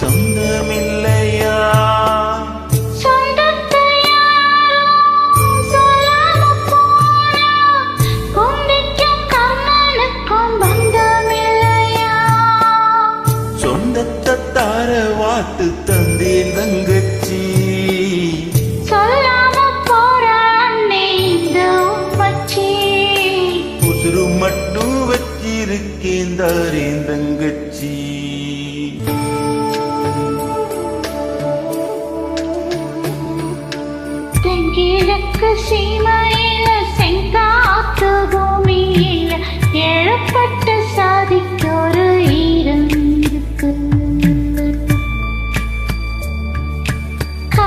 சொந்தமில்லையா? சொந்தத்தார வாத்து தந்தேன் தங்கச்சி. மட்டும் வச்சிருக்கேன் தாரேன் தங்க കിഴക്ക് സീമയിലെ